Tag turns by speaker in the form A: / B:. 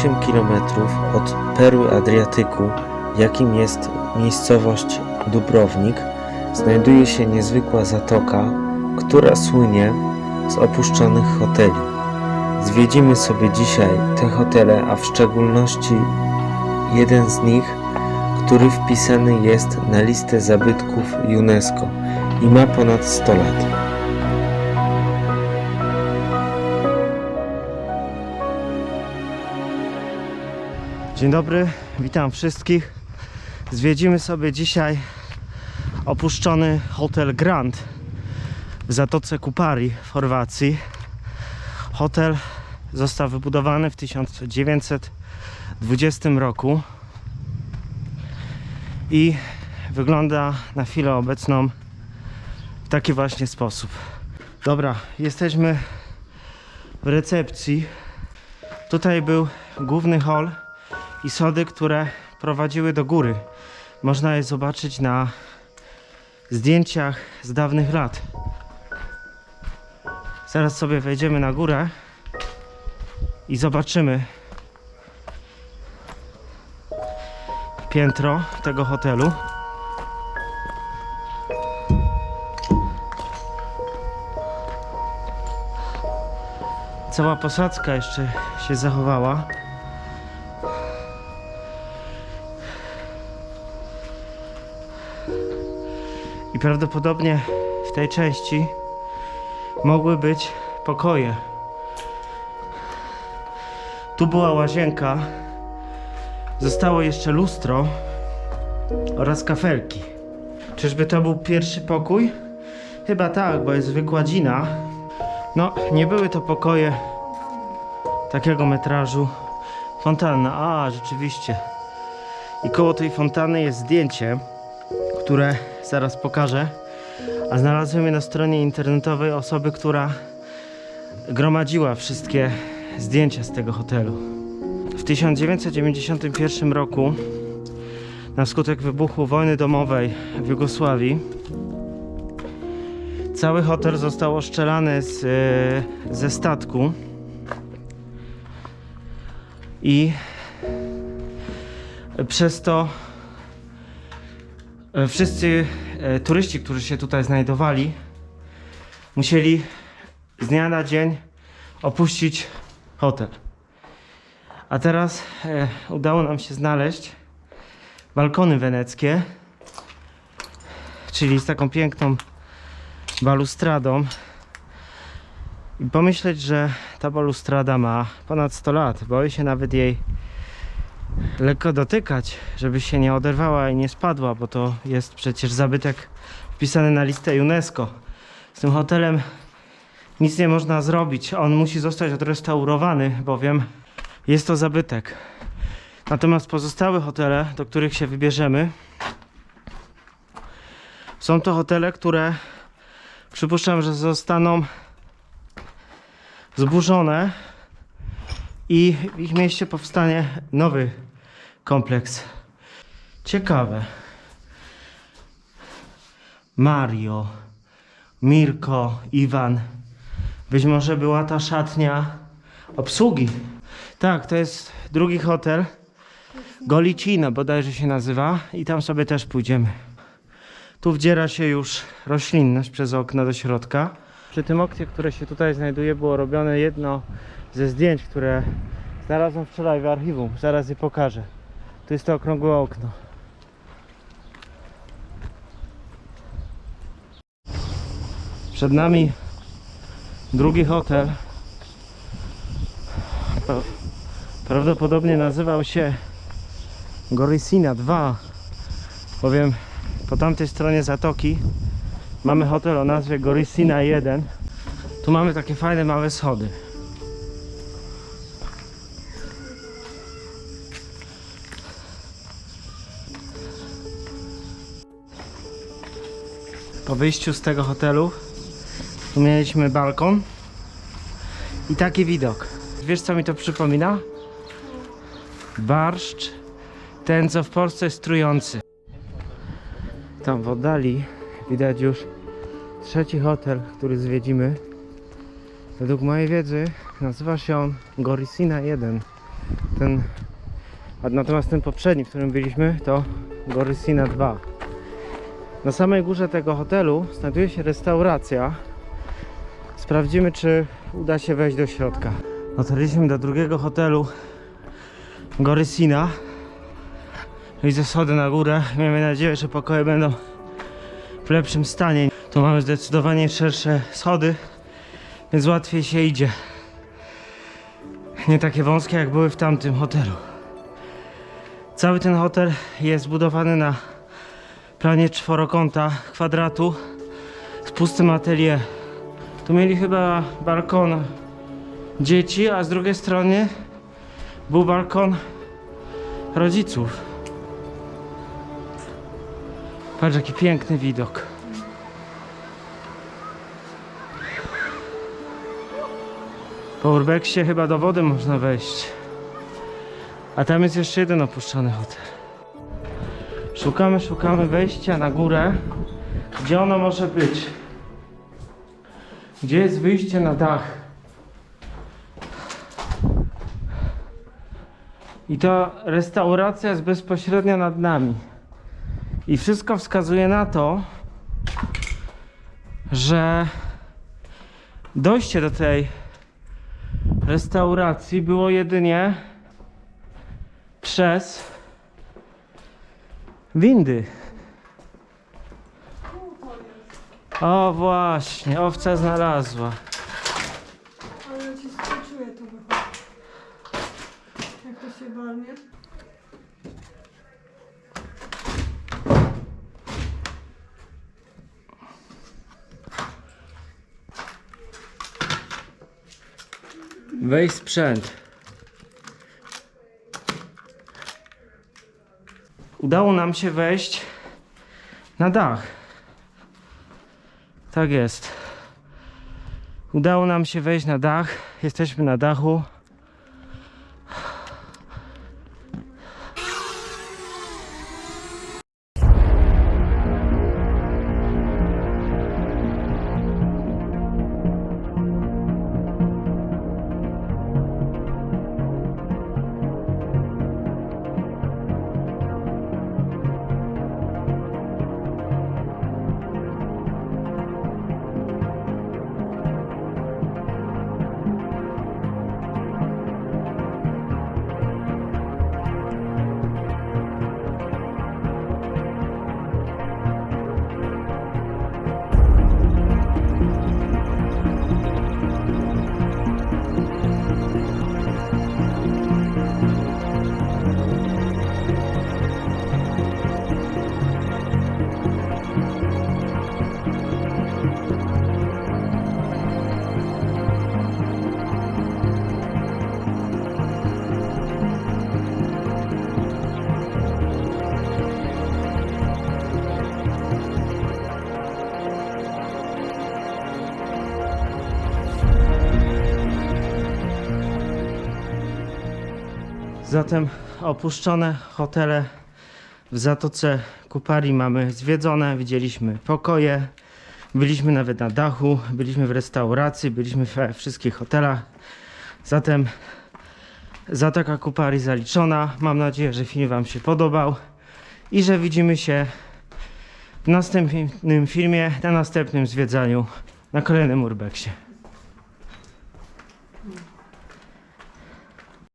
A: 8 km od perły Adriatyku, jakim jest miejscowość Dubrownik, znajduje się niezwykła zatoka, która słynie z opuszczonych hoteli. Zwiedzimy sobie dzisiaj te hotele, a w szczególności jeden z nich, który wpisany jest na listę zabytków UNESCO i ma ponad 100 lat. Dzień dobry, witam wszystkich. Zwiedzimy sobie dzisiaj opuszczony hotel Grand w Zatoce Kupari w Chorwacji. Hotel został wybudowany w 1920 roku i wygląda na chwilę obecną w taki właśnie sposób. Dobra, jesteśmy w recepcji. Tutaj był główny hall i schody, które prowadziły do góry. Można je zobaczyć na zdjęciach z dawnych lat. Zaraz sobie wejdziemy na górę i zobaczymy piętro tego hotelu. Cała posadzka jeszcze się zachowała. I prawdopodobnie w tej części mogły być pokoje. Tu była łazienka, zostało jeszcze lustro oraz kafelki. Czyżby to był pierwszy pokój? Chyba tak, bo jest wykładzina. No, nie były to pokoje takiego metrażu. Fontanna, a rzeczywiście. I koło tej fontanny jest zdjęcie, które zaraz pokażę. A znalazłem je na stronie internetowej osoby, która gromadziła wszystkie zdjęcia z tego hotelu. W 1991 roku, na skutek wybuchu wojny domowej w Jugosławii, cały hotel został oszczelany z, e, ze statku i przez to wszyscy e, turyści, którzy się tutaj znajdowali, musieli z dnia na dzień opuścić hotel. A teraz e, udało nam się znaleźć balkony weneckie, czyli z taką piękną balustradą. I pomyśleć, że ta balustrada ma ponad 100 lat. Boję się nawet jej lekko dotykać, żeby się nie oderwała i nie spadła, bo to jest przecież zabytek wpisany na listę UNESCO. Z tym hotelem nic nie można zrobić. On musi zostać odrestaurowany, bowiem jest to zabytek. Natomiast pozostałe hotele, do których się wybierzemy, są to hotele, które przypuszczam, że zostaną zburzone i w ich mieście powstanie nowy kompleks. Ciekawe. Mario, Mirko, Iwan. Być może była ta szatnia obsługi. Tak, to jest drugi hotel. Golicina bodajże się nazywa i tam sobie też pójdziemy. Tu wdziera się już roślinność przez okno do środka. Przy tym oknie, które się tutaj znajduje, było robione jedno ze zdjęć, które znalazłem wczoraj w archiwum. Zaraz je pokażę. Tu jest to okrągłe okno. Przed nami drugi hotel. Pra- Prawdopodobnie nazywał się Gorysina 2, bowiem po tamtej stronie zatoki mamy hotel o nazwie Gorysina 1. Tu mamy takie fajne małe schody. Po wyjściu z tego hotelu tu mieliśmy balkon i taki widok. Wiesz co mi to przypomina? Barszcz, ten co w Polsce jest trujący. Tam w oddali widać już trzeci hotel, który zwiedzimy. Według mojej wiedzy nazywa się on Gorysina 1. Ten, a natomiast ten poprzedni, w którym byliśmy, to Gorysina 2. Na samej górze tego hotelu znajduje się restauracja. Sprawdzimy, czy uda się wejść do środka. Dotarliśmy do drugiego hotelu Gorysina. Widzę schody na górę. Miejmy nadzieję, że pokoje będą w lepszym stanie. Tu mamy zdecydowanie szersze schody, więc łatwiej się idzie. Nie takie wąskie jak były w tamtym hotelu. Cały ten hotel jest zbudowany na planie czworokąta, kwadratu z pustym atelier. Tu mieli chyba balkon dzieci, a z drugiej strony był balkon rodziców. Patrz jaki piękny widok. Po urbexie chyba do wody można wejść. A tam jest jeszcze jeden opuszczony hotel. Szukamy, szukamy wejścia na górę. Gdzie ono może być? Gdzie jest wyjście na dach? I ta restauracja jest bezpośrednio nad nami. I wszystko wskazuje na to, że dojście do tej restauracji było jedynie przez windy. O właśnie, owca znalazła.
B: Ale ja skoczyłem to wychodzi. Jak to się walnie?
A: Weź sprzęt. Udało nam się wejść na dach. Tak jest. Udało nam się wejść na dach. Jesteśmy na dachu. Zatem opuszczone hotele w Zatoce Kupari mamy zwiedzone, widzieliśmy pokoje, byliśmy nawet na dachu, byliśmy w restauracji, byliśmy we wszystkich hotelach. Zatem Zatoka Kupari zaliczona. Mam nadzieję, że film Wam się podobał i że widzimy się w następnym filmie, na następnym zwiedzaniu na kolejnym urbexie.